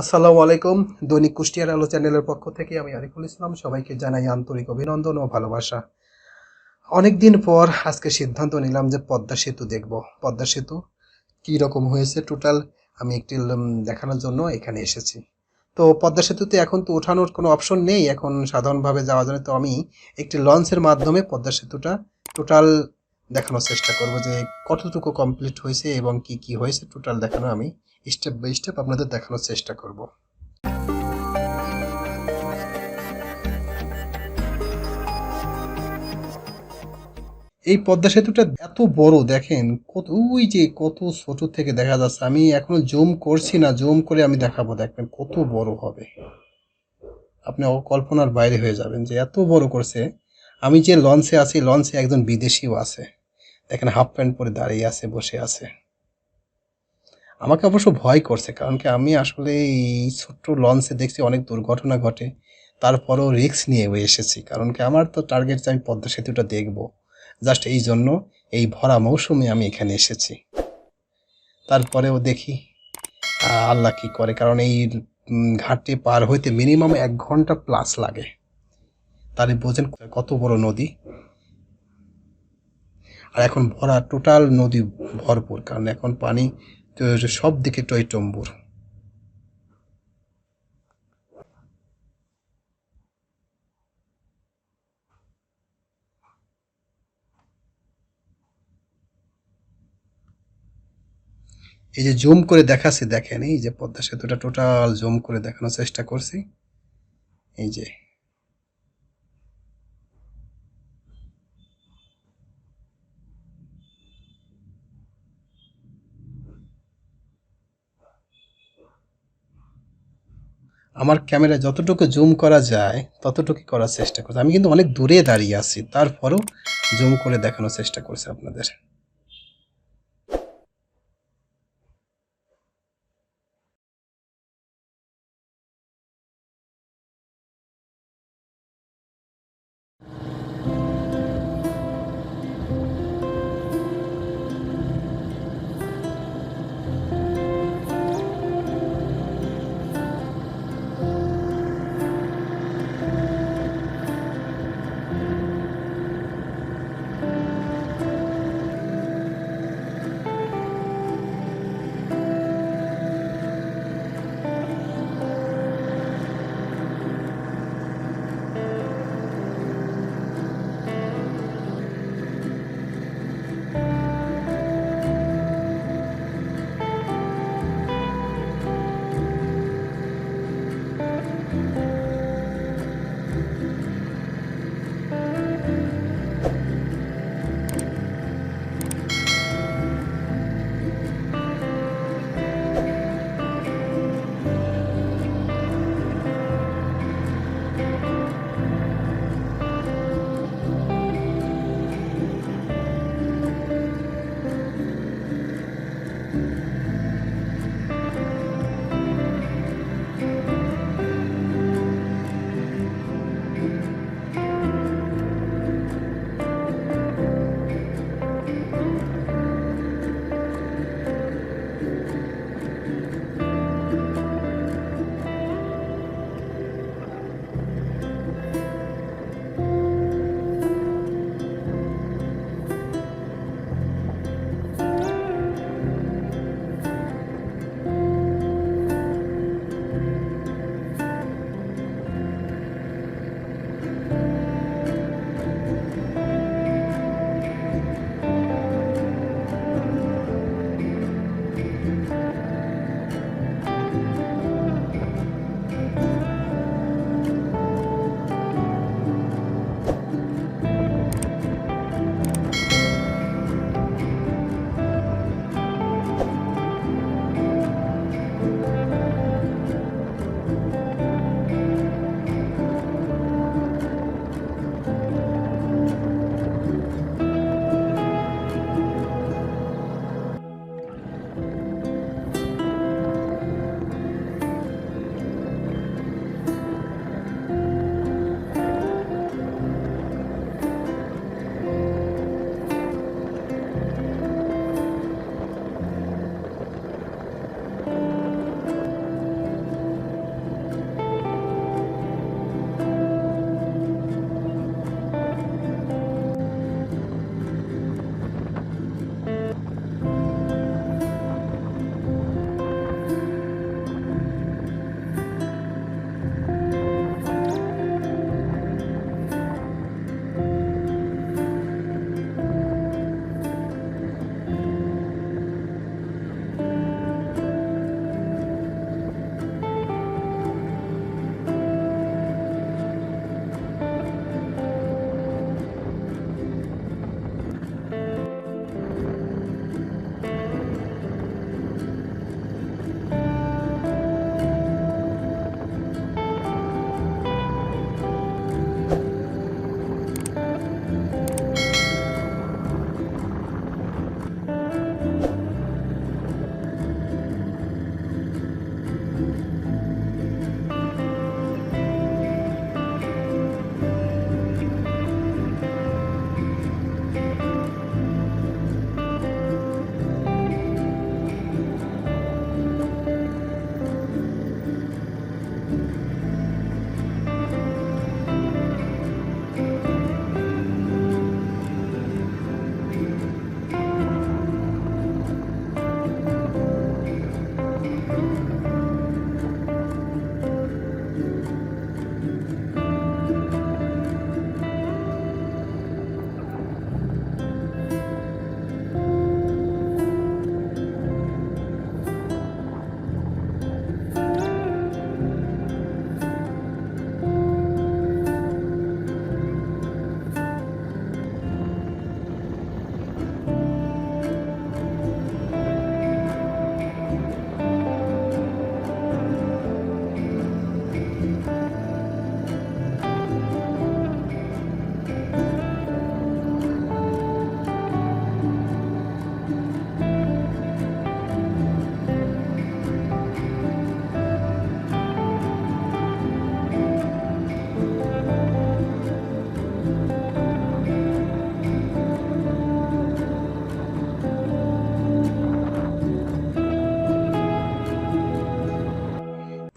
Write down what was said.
আসসালামু আলাইকুম। দৈনিক কুষ্টিয়ার আলো চ্যানেলের পক্ষ থেকে আমি আরিফুল ইসলাম। সবাইকে জানাই আন্তরিক অভিনন্দন ও ভালোবাসা। অনেকদিন পর আজকে সিদ্ধান্ত নিলাম যে পদ্মা সেতু দেখব। পদ্মা সেতু কী রকম হয়েছে? টোটাল আমি একটি দেখানোর জন্য এখানে এসেছি। তো পদ্মা সেতুতে এখন তো ওঠানোর কোনো অপশন নেই। এখন সাধারণভাবে যাওয়া যায়। তো আমি একটি লঞ্চের মাধ্যমে পদ্মা সেতুটা টোটাল দেখানোর চেষ্টা করব যে কতটুকু কমপ্লিট হয়েছে এবং কি কি হয়েছে টোটাল দেখানো আমি স্টেপ বাই স্টেপ আপনাদের দেখানোর চেষ্টা করব। এই পদ্মা সেতুটা এত বড়, দেখেন, কত ওই যে কত ছোট থেকে দেখা যাচ্ছে। আমি এখনও জুম করছি না জুম করে আমি দেখাবো, দেখবেন কত বড় হবে। আপনি কল্পনার বাইরে হয়ে যাবেন যে এত বড় করছে। আমি যে লঞ্চে আছি লঞ্চে একজন বিদেশিও আছে। দেখেন হাফ প্যান্ট পরে দাঁড়িয়ে আছে, বসে আছে। আমাকে অবশ্য ভয় করছে, কারণ কি আমি আসলে এই ছোট্ট লঞ্চে দেখছি অনেক দুর্ঘটনা ঘটে, তারপরেও রিস্ক নিয়ে এসেছি। কারণ কি আমার তো টার্গেট যে আমি পদ্মা সেতুটা দেখব জাস্ট এই জন্য এই ভরা মৌসুমে আমি এখানে এসেছি। তারপরেও দেখি আল্লাহ কি করে, কারণ এই ঘাটটি পার হইতে মিনিমাম এক ঘণ্টা প্লাস লাগে। তাহলে বোঝেন কত বড় নদী। আর এখন ভরা টোটাল নদী ভরপুর, কারণ এখন পানি সব দিকে টইটম্বুর এই যে জুম করে দেখাচ্ছি, দেখেন এই যে পদ্মা সেতুটা টোটাল জুম করে দেখানোর চেষ্টা করছি। এই যে আমার ক্যামেরা যতটুকু জুম করা যায় ততটুকু করার চেষ্টা করছি। আমি কিন্তু অনেক দূরে দাঁড়িয়ে আছি, তারপরও জুম করে দেখানোর চেষ্টা করছি আপনাদের।